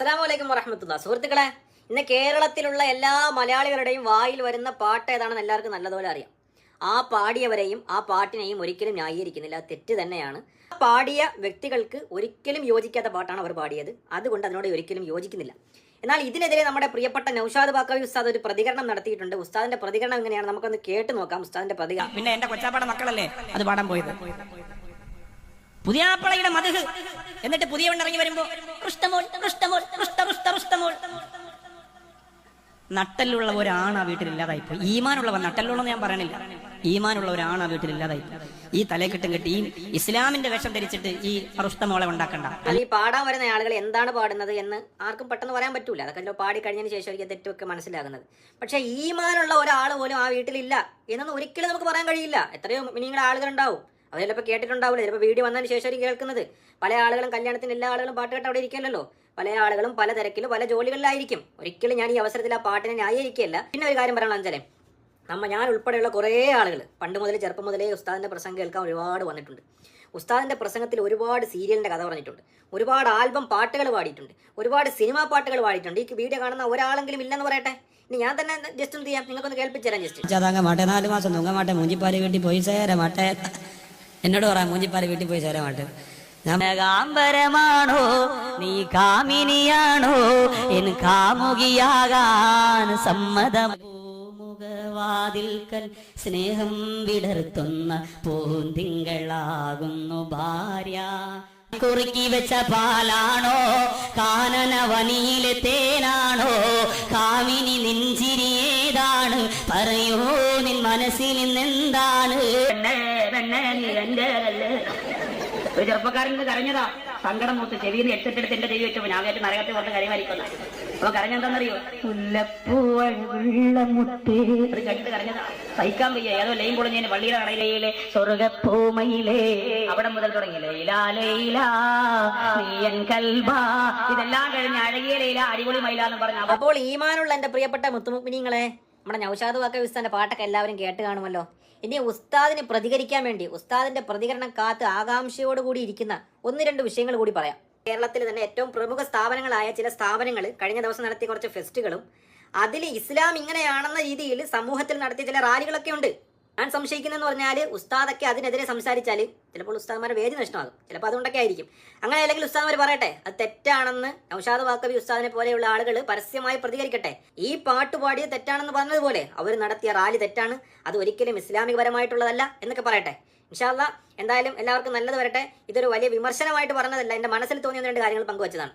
അസ്സലാമലൈക്കും വറഹമത്തുള്ള സുഹൃത്തുക്കളെ ഇന്ന് കേരളത്തിലുള്ള എല്ലാ മലയാളികളുടെയും വായിൽ വരുന്ന പാട്ട് ഏതാണെന്ന് എല്ലാവർക്കും നല്ലതുപോലെ അറിയാം. ആ പാടിയവരെയും ആ പാട്ടിനെയും ഒരിക്കലും ന്യായീകരിക്കുന്നില്ല. തെറ്റ് തന്നെയാണ്. ആ പാടിയ വ്യക്തികൾക്ക് ഒരിക്കലും യോജിക്കാത്ത പാട്ടാണ് അവർ പാടിയത്. അതുകൊണ്ട് അതിനോട് ഒരിക്കലും യോജിക്കുന്നില്ല. എന്നാൽ ഇതിനെതിരെ നമ്മുടെ പ്രിയപ്പെട്ട നൌഷാദ് ബാക്കവി ഉസ്താദ് ഒരു പ്രതികരണം നടത്തിയിട്ടുണ്ട്. ഉസ്താദിന്റെ പ്രതികരണം എങ്ങനെയാണ്? നമുക്കൊന്ന് കേട്ട് നോക്കാം. ഉസ്താദിന്റെ പ്രതികരണം പിന്നെ എന്റെ കൊച്ചാപ്പാടെ മക്കളല്ലേ? അത് പാടാൻ പോയത്. പുതിയാപ്പളയുടെ മധുഹ് എന്നിട്ട് പുതിയ ഇറങ്ങി വരുമ്പോ റുഷ്ടമോൾ, റുഷ്ടമോൾ, റുഷ്ട. നട്ടലുള്ള ഒരാണ് ആ വീട്ടിൽ ഇല്ലാതായിപ്പോയി ഈമാനുള്ളവർ നട്ടല്ലുള്ളെന്ന് ഞാൻ പറയണില്ല. ഈമാനുള്ള ഒരാണ് ആ വീട്ടിൽ ഇല്ലാതായിപ്പോയി ഈ തലക്കെട്ടും കെട്ടി ഈ ഇസ്ലാമിന്റെ വേഷം ധരിച്ചിട്ട് ഈ അറുഷ്ടമോളെ ഉണ്ടാക്കണ്ട. അല്ലെങ്കിൽ പാടാൻ വരുന്ന ആളുകൾ എന്താണ് പാടുന്നത് എന്ന് ആർക്കും പെട്ടെന്ന് പറയാൻ പറ്റൂല. അതൊക്കെ പാടി കഴിഞ്ഞതിന് ശേഷം എനിക്ക് തെറ്റുമൊക്കെ മനസ്സിലാകുന്നത്. പക്ഷേ ഈമാനുള്ള ഒരാൾ പോലും ആ വീട്ടിലില്ല. എന്നൊന്നും ഒരിക്കലും നമുക്ക് പറയാൻ കഴിയില്ല. എത്രയോ നിങ്ങളുടെ ആളുകൾ ഉണ്ടാവും അവർ ചിലപ്പോൾ കേട്ടിട്ടുണ്ടാവില്ല. ചിലപ്പോൾ വീഡിയോ വന്നതിന് ശേഷം കേൾക്കുന്നത്. പല ആളുകളും കല്യാണത്തിന് എല്ലാ ആളുകളും പാട്ട് കേട്ട് അവിടെ ഇരിക്കില്ലല്ലോ പല ആളുകളും പല തിരക്കിലും പല ജോലികളിലായിരിക്കും. ഒരിക്കലും ഞാൻ ഈ അവസരത്തിൽ ആ പാട്ടിനെ ന്യായീകരിക്കുകയല്ല. പിന്നെ ഒരു കാര്യം പറയണം അഞ്ചലേ. നമ്മ ഞാൻ ഉൾപ്പെടെയുള്ള കുറേ ആളുകൾ പണ്ട് മുതൽ ചെറുപ്പം മുതലേ ഉസ്താദിന്റെ പ്രസംഗം കേൾക്കാൻ ഒരുപാട് വന്നിട്ടുണ്ട്. ഉസ്താദിന്റെ പ്രസംഗത്തിൽ ഒരുപാട് സീരിയലിന്റെ കഥ പറഞ്ഞിട്ടുണ്ട്. ഒരുപാട് ആൽബം പാട്ടുകൾ പാടിയിട്ടുണ്ട്. ഒരുപാട് സിനിമാ പാട്ടുകൾ പാടിയിട്ടുണ്ട്. ഈ വീഡിയോ കാണുന്ന ഒരാളെങ്കിലും ഇല്ലെന്ന് പറയട്ടെ. ഇനി ഞാൻ തന്നെ ജസ്റ്റ് എന്ത് ചെയ്യാം? നിങ്ങൾക്കൊന്ന് കേൾപ്പിച്ചു തരാം ജസ്റ്റ്. മാട്ടെ നാല് മാസം തൂങ്ങ മാട്ടെ മൂഞ്ചിപ്പാൽ വീട്ടിൽ പോയി സേര മാട്ടെ. എന്നോട് പറയാം മൂഞ്ചിപ്പാല വീട്ടിൽ പോയി ചേര മാട്ടെ. ഞാൻ കാമ്പരമാണോ നീ കാമിനിയാണോ? എൻ കാമുകിയാകാൻ സമ്മതം. കൽ സ്നേഹം വിടർത്തുന്ന പൂന്തിങ്കളാകുന്നു ഭാര്യ. കുറുക്കി വെച്ച പാലാണോ? കാനന വനിയിലെ തേനാണോ? കാമിനി നെഞ്ചിരിയേതാണ് പറയൂ നിൻ മനസ്സിൽ നിന്നെന്താണ് ഒരു ചെറുപ്പക്കാരൻ കരഞ്ഞതാ. സങ്കടം മൂത്ത് ചെവിന്ന് എടുത്തിട്ടെടുത്ത് എന്റെ ചെവി വെച്ചപ്പോ ഞാൻ വിചാരിച്ചു നരകത്തിൽ കരി കരയുമായിരിക്കുന്ന അപ്പൊ കരഞ്ഞെന്താണെന്നറിയോ മുല്ലപ്പൂവഴുള്ളമുത്തേ അത് കണ്ടിട്ട് കരഞ്ഞതാ. സഹിക്കാൻ വയ്യ. ഏതോ ലൈൻ പൊളിഞ്ഞതിന് പള്ളിയുടെ കടയിലെ സ്വർഗപ്പൂമയിലേ. അവിടെ മുതൽ തുടങ്ങി. ലൈലാ ലൈലാ നീയൻ കൽബാ. ഇതെല്ലാം കഴിഞ്ഞ് അഴകിയ ലൈല അടിപൊളി മൈലാന്ന് പറഞ്ഞ അപ്പോൾ ഈമാനുള്ള എന്റെ പ്രിയപ്പെട്ട മുത്തുമുക്മിനിങ്ങളെ നമ്മുടെ നൌഷാദ് വാക്ക ഉസ്താദിന്റെ പാട്ടൊക്കെ എല്ലാവരും കേട്ട് കാണുമല്ലോ. ഇനി ഉസ്താദിനെ പ്രതികരിക്കാൻ വേണ്ടി ഉസ്താദിന്റെ പ്രതികരണം കാത്ത് ആകാംക്ഷയോടുകൂടി ഇരിക്കുന്ന ഒന്ന് രണ്ട് വിഷയങ്ങൾ കൂടി പറയാം. കേരളത്തിൽ തന്നെ ഏറ്റവും പ്രമുഖ സ്ഥാപനങ്ങളായ ചില സ്ഥാപനങ്ങൾ കഴിഞ്ഞ ദിവസം നടത്തിയ കുറച്ച് ഫെസ്റ്റുകളും അതിൽ ഇസ്ലാം ഇങ്ങനെയാണെന്ന രീതിയിൽ സമൂഹത്തിൽ നടത്തിയ ചില റാലികളൊക്കെ ഉണ്ട്. ഞാൻ സംശയിക്കുന്നതെന്ന് പറഞ്ഞാൽ ഉസ്താദൊക്കെ അതിനെതിരെ സംസാരിച്ചാൽ ചിലപ്പോൾ ഉസ്താദ്മാരെ വേദി നഷ്ടമാകും. ചിലപ്പോൾ അതുകൊണ്ടൊക്കെ ആയിരിക്കും. അങ്ങനെ അല്ലെങ്കിൽ ഉസ്താദ്മാർ പറയട്ടെ അത് തെറ്റാണെന്ന് നൌഷാദ് വാക്കബി ഉസ്താദിനെ പോലെയുള്ള ആളുകൾ പരസ്യമായി പ്രതികരിക്കട്ടെ. ഈ പാട്ട് പാടിയത് തെറ്റാണെന്ന് പറഞ്ഞതുപോലെ അവർ നടത്തിയ റാലി തെറ്റാണ് അത് ഒരിക്കലും ഇസ്ലാമികപരമായിട്ടുള്ളതല്ല എന്നൊക്കെ പറയട്ടെ. ഇൻഷാല്ല എന്തായാലും എല്ലാവർക്കും നല്ലത് വരട്ടെ. ഇതൊരു വലിയ വിമർശനമായിട്ട് പറഞ്ഞതല്ല എന്റെ മനസ്സിൽ തോന്നിയ രണ്ട് കാര്യങ്ങൾ പങ്കുവച്ചതാണ്.